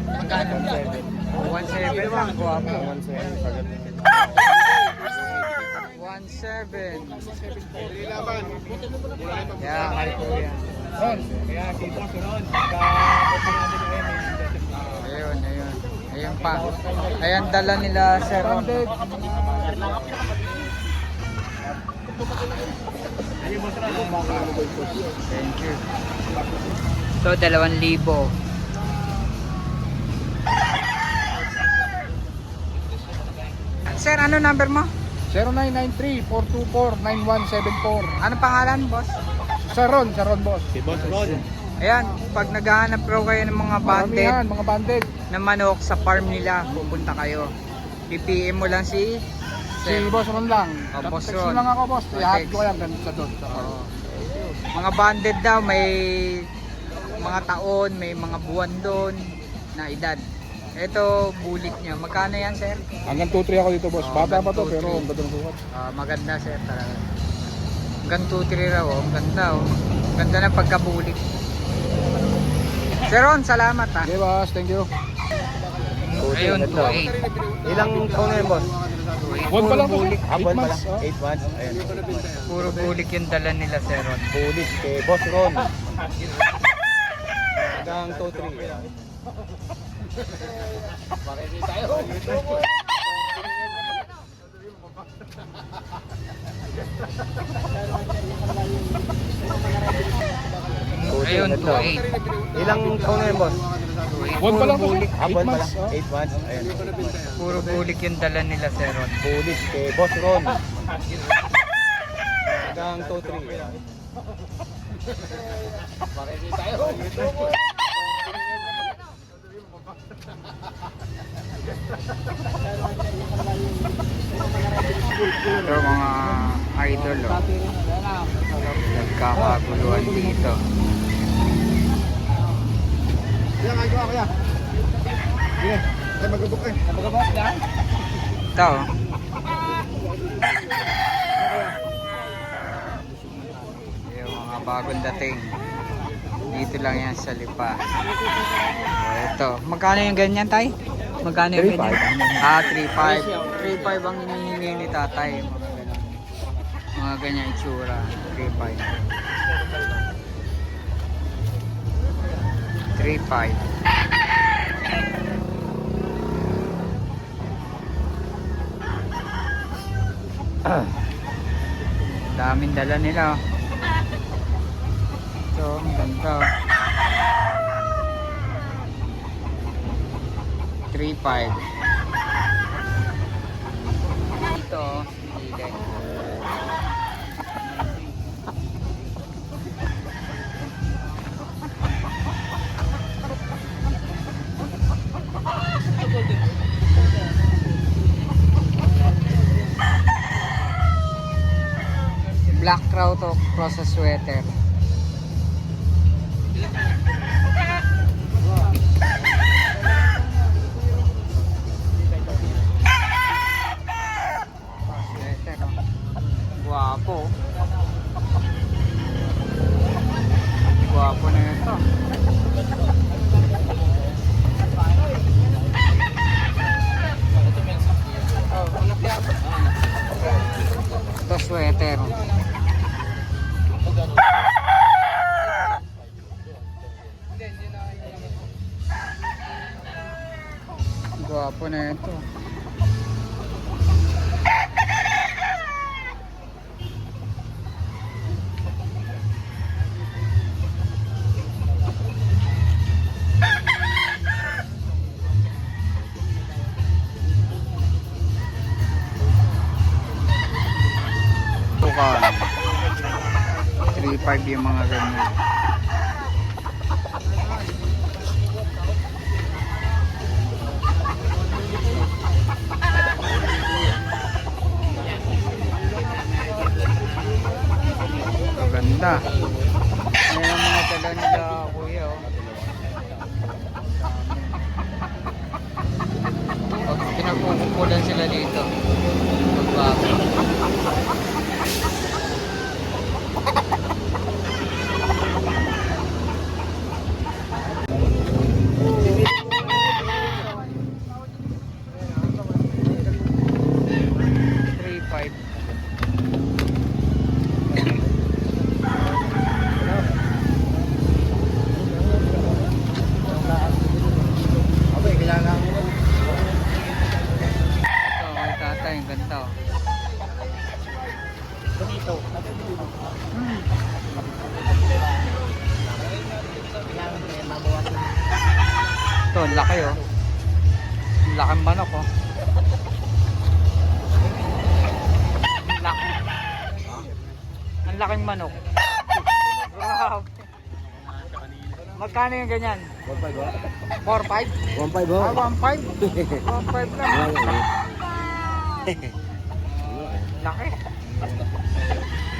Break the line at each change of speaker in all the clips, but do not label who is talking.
Magkano? 1.7 lang. Guwapo. 1.7. Yan, kay Kuya.
Kaya si Boss Ron,
Ayun, ayun. Ayun pa. Ayan, dala nila Sir Ron. Thank you. So, dalawang libo. Sir, ano number mo?
0993-424-9174.
Ano pangalan, boss?
Saron, Saron boss.
Si Boss Ron.
Ayan, pag naghahanap raw kayo ng mga banded
Maramihan, mga banded.
na manok sa farm nila, pupunta kayo. PPM mo lang si
Si
Sir.
Boss Ron lang.
Oh, Boss
Text
Ron.
lang ako boss.
Oh,
Ihatid
text.
ko yan ganun sa doon.
Oo. Mga banded daw, may mga taon, may mga buwan doon na edad. Ito, bulik niya. Magkano yan, sir?
Hanggang 2-3 ako dito boss.
Oh,
Bata pa to pero
2-3.
ang ganda ng buhat.
Ah, maganda, sir, talaga. Hanggang 2-3 raw, oh. Ang ganda, oh. Ang Ganda ng pagkabulik. Sir Ron, salamat, ah.
Okay boss, thank you.
Ayun, 2-8.
Ilang taon na yun, Boss?
One pa lang po.
bulik.
Ah,
8
buwan pa
months.
lang.
oh.
8 months. Ayan.
Puro bulik yung dala nila, Sir Ron.
Bulis kay Boss Ron. Hanggang 2-3.
Ayun, 2-8.
Ilang taon na yun, Boss?
One pa lang po.
bulik.
Ah,
8
buwan pa
months.
lang.
oh.
8 months. Ayan.
Puro bulik yung dala nila, Sir Ron.
Bulis kay Boss Ron. Hanggang 2-3.
Ito idol, oh. Nagkakaguluhan dito.
Kaya nga gawa kaya. Sige, tayo magabok eh. Magabok yan?
Ito, oh. Yung mga bagong dating. Dito lang yan sa Lipa. Ito. Magkano yung ganyan, tay? Magkano yung ganyan? Ah, 3.5. 3.5 ang hinihingi ni tatay. Mga ganyan. Itsura. 3.5. 3.5. Daming dala nila. Ito, ang ganda. oh. 3.5. Black crow to cross sa sweater. Sweater. Guwapo. Guwapo na ito. Tukan. 3.5 yung mga ganyan. Maganda. Ayan ang mga dala nila kuya oh. Pag pinagkukumpulan sila dito. Ang laki oh. Ang laki manok oh. Ang laki. Ang laking manok. Grabe. Magkano yung ganyan?
1.5 ba?
4-5?
1.5 ba?
Ah, 1.5? 1.5 lang. Laki.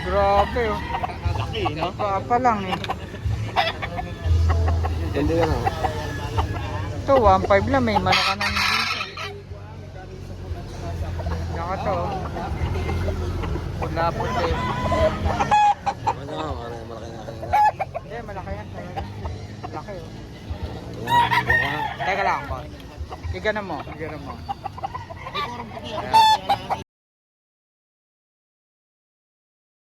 Grabe oh. Laki, no? Pa lang eh.
Hindi ka na.
Ito, 1.5 lang. May manok ka nang dito. Naka to. Pula puti.
Ano nga, malaki malaki nga kayo.
Hindi, malaki yan. Laki oh. Teka lang, boss. Iganan mo. Iganan mo.